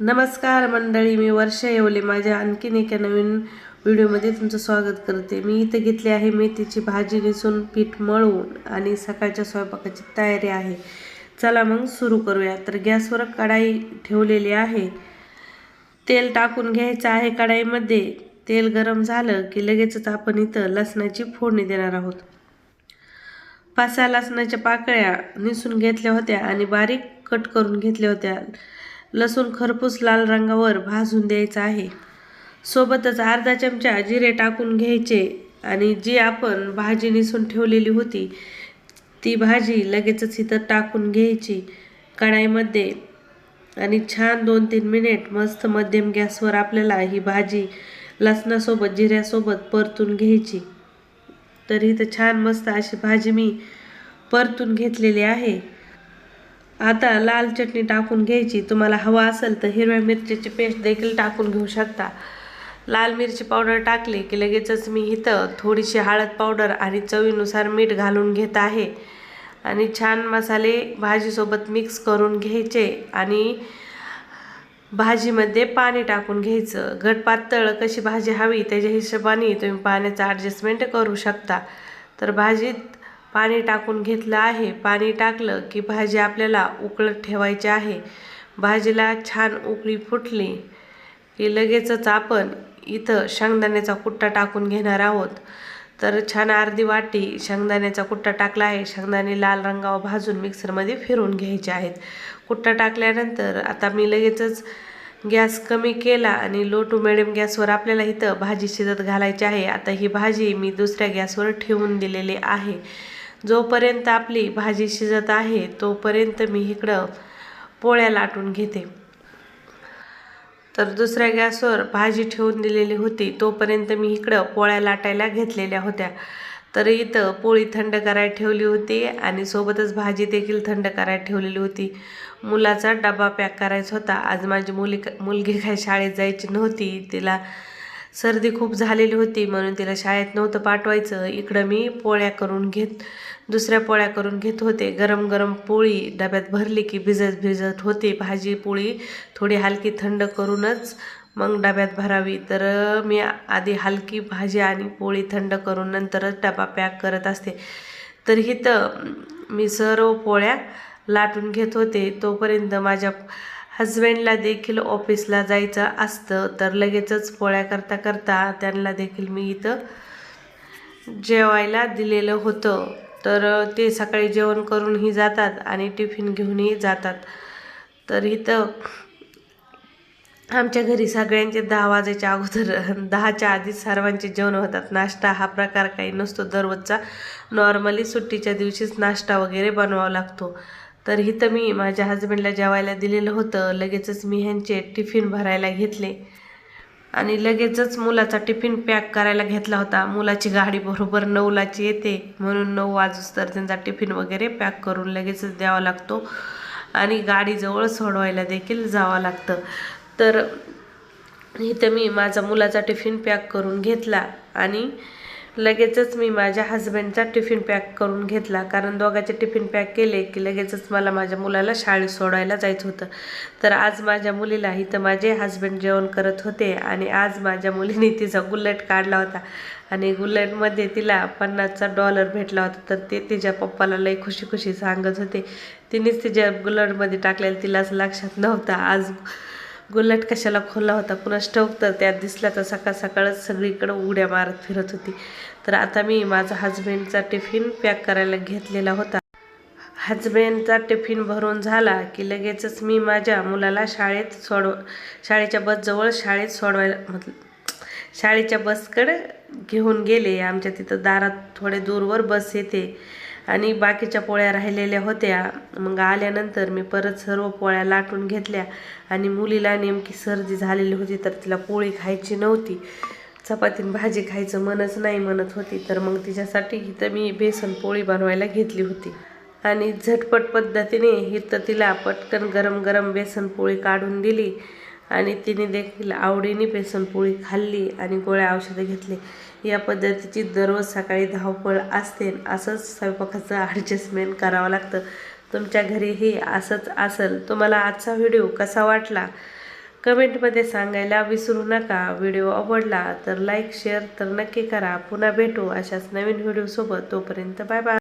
नमस्कार मंडळी मी वर्षा येवले. माझ्या आणखीन एका नवीन व्हिडिओमध्ये तुमचं स्वागत करते. मी इथं घेतली आहे मेथीची भाजी निसून पीठ मळून आणि सकाळच्या स्वयंपाकाची तयारी आहे. चला मग सुरू करूया. तर गॅसवर कढाई ठेवलेली आहे. तेल टाकून घ्यायचं आहे कढाईमध्ये. तेल गरम झालं की लगेचच आपण इथं लसणाची फोडणी देणार आहोत. पाच सहा लसणाच्या पाकळ्या निसून घेतल्या होत्या आणि बारीक कट करून घेतल्या होत्या. लसूण खरपूस लाल रंगावर भाजून द्यायचं आहे. सोबतच अर्धा चमचा जिरे टाकून घ्यायचे आणि जी आपण भाजी निसून ठेवलेली होती ती भाजी लगेचच इथं टाकून घ्यायची कढाईमध्ये. आणि छान दोन तीन मिनिट मस्त मध्यम गॅसवर आपल्याला ही भाजी लसणासोबत जिऱ्यासोबत परतून घ्यायची. तर इथं छान मस्त अशी भाजी मी परतून घेतलेली आहे. आता लाल चटणी टाकून घ्यायची. तुम्हाला हवा असेल तर हिरव्या मिरचीची पेस्ट देखील टाकून घेऊ शकता. लाल मिरची पावडर टाकली की लगेचच मी इथं थोडीशी हळद पावडर आणि चवीनुसार मीठ घालून घेत आहे. आणि छान मसाले भाजीसोबत मिक्स करून घ्यायचे आणि भाजीमध्ये पाणी टाकून घ्यायचं. घट पातळ कशी भाजी हवी त्याच्या हिशोबाने तुम्ही पाण्याचं ॲडजस्टमेंट करू शकता. तर भाजीत पाणी टाकून घेतलं आहे. पाणी टाकलं की भाजी आपल्याला उकळत ठेवायची आहे. भाजीला छान उकळी फुटली की लगेचच आपण इथं शेंगदाण्याचा कुट्टा टाकून घेणार आहोत. तर छान अर्धी वाटी शेंगदाण्याचा कुट्टा टाकला आहे. शेंगदाणे लाल रंगावर भाजून मिक्सरमध्ये फिरून घ्यायचे आहेत. कुट्टा टाकल्यानंतर आता मी लगेचच गॅस कमी केला आणि लो टू मिडियम गॅसवर आपल्याला इथं भाजी शिजत घालायची आहे. आता ही भाजी मी दुसऱ्या गॅसवर ठेवून दिलेली आहे. जोपर्यंत आपली भाजी शिजत आहे तोपर्यंत मी इकडं पोळ्या लाटून घेते. तर दुसऱ्या गॅसवर भाजी ठेवून दिलेली होती तोपर्यंत मी इकडं पोळ्या लाटायला घेतलेल्या होत्या. तर इथं पोळी थंड करायला ठेवली होती आणि सोबतच भाजी देखील थंड करायला ठेवलेली होती. मुलाचा डबा पॅक करायचा होता. आज माझी मुली मुलगी काय शाळेत जायची नव्हती तिला सर्दी खूप झालेली होती म्हणून तिला शाळेत नव्हतं पाठवायचं. इकडं मी पोळ्या करून घेत दुसऱ्या पोळ्या करून घेत होते. गरम गरम पोळी डब्यात भरली की भिजत भिजत होते. भाजी पोळी थोडी हलकी थंड करूनच मग डब्यात भरावी. तर मी आधी हलकी भाजी आणि पोळी थंड करून नंतरच डबा पॅक करत असते. तर इथं मी सर्व पोळ्या लाटून घेत होते. तोपर्यंत माझ्या हजबंडला देखील ऑफिसला जायचं असतं तर लगेचच पोळ्या करता करता त्यांना देखील मी इथं जेवायला दिलेलं होतं. तर ते सकाळी जेवण करूनही जातात आणि टिफिन घेऊनही जातात. तर इथं आमच्या घरी सगळ्यांचे दहा वाजायच्या अगोदर दहाच्या आधीच सर्वांचे जेवण होतात. नाश्ता हा प्रकार काही नसतो. दररोजचा नॉर्मली सुट्टीच्या दिवशीच नाश्ता वगैरे बनवावा लागतो. तर इथं मी माझ्या हजबंडला जेवायला दिलेलं होतं. लगेचच मी ह्यांचे टिफिन भरायला घेतले. आणि लगेचच मुलाचा टिफिन पॅक करायला घेतला होता. मुलाची गाडी बरोबर नऊलाची येते. म्हणून नऊ वाजूस तर त्यांचा टिफिन वगैरे पॅक करून लगेचच द्यावा लागतो. आणि गाडीजवळ सोडवायला देखील जावं लागतं. तर इथं मी माझा मुलाचा टिफिन पॅक करून घेतला. आणि लगेचच मी माझ्या हजबंडचा टिफिन पॅक करून घेतला. कारण दोघाचे टिफिन पॅक केले की लगेचच मला माझ्या मुलाला शाळेत सोडायला जायचं होतं. तर आज माझ्या मुलीला इथं माझे हजबंड जेवण करत होते आणि आज माझ्या मुलीने तिचा गुल्लट काढला होता. आणि गुल्लटमध्ये तिला पन्नासचा डॉलर भेटला होता. तर ते तिच्या पप्पाला लई खुशी खुशी सांगत होते. तिनेच तिच्या गुल्लटमध्ये टाकलेलं तिला असं लक्षात नव्हता. आज गुल्लट कशाला खोलला होता? पुन्हा स्टोक तर त्यात दिसला तर सकाळ सकाळच सगळीकडं उड्या मारत फिरत होती. तर आता मी माझा हजबंडचा टिफिन पॅक करायला घेतलेला होता. हजबंडचा टिफिन भरून झाला की लगेचच मी माझ्या मुलाला शाळेत सोडव शाळेच्या बसजवळ शाळेत सोडवायला म्हटलं शाळेच्या बसकडे घेऊन गेले. आमच्या तिथं दारात थोडे दूरवर बस येते. आणि बाकीच्या पोळ्या राहिलेल्या होत्या. मग आल्यानंतर मी परत सर्व पोळ्या लाटून घेतल्या. आणि मुलीला नेमकी सर्दी झालेली होती तर तिला पोळी खायची नव्हती. चपातीन भाजी खायचं मनच नाही म्हणत होती तर मग तिच्यासाठी इथं मी बेसन पोळी बनवायला घेतली होती. आणि झटपट पद्धतीने इथं तिला पटकन गरम गरम बेसन पोळी काढून दिली. आणि तिने देखील आवडीने बेसनपोळी खाल्ली आणि गोळ्या औषधं घेतली. या पद्धतीची दररोज सकाळी धावपळ असते असंच स्वयंपाकाचं ॲडजस्टमेंट करावं लागतं. तुमच्या घरीही असंच असेल. तुम्हाला आजचा व्हिडिओ कसा वाटला? कमेंटमध्ये सांगायला विसरू नका. व्हिडिओ आवडला तर लाईक शेअर तर नक्की करा. पुन्हा भेटू अशाच नवीन व्हिडिओसोबत. तोपर्यंत बाय बाय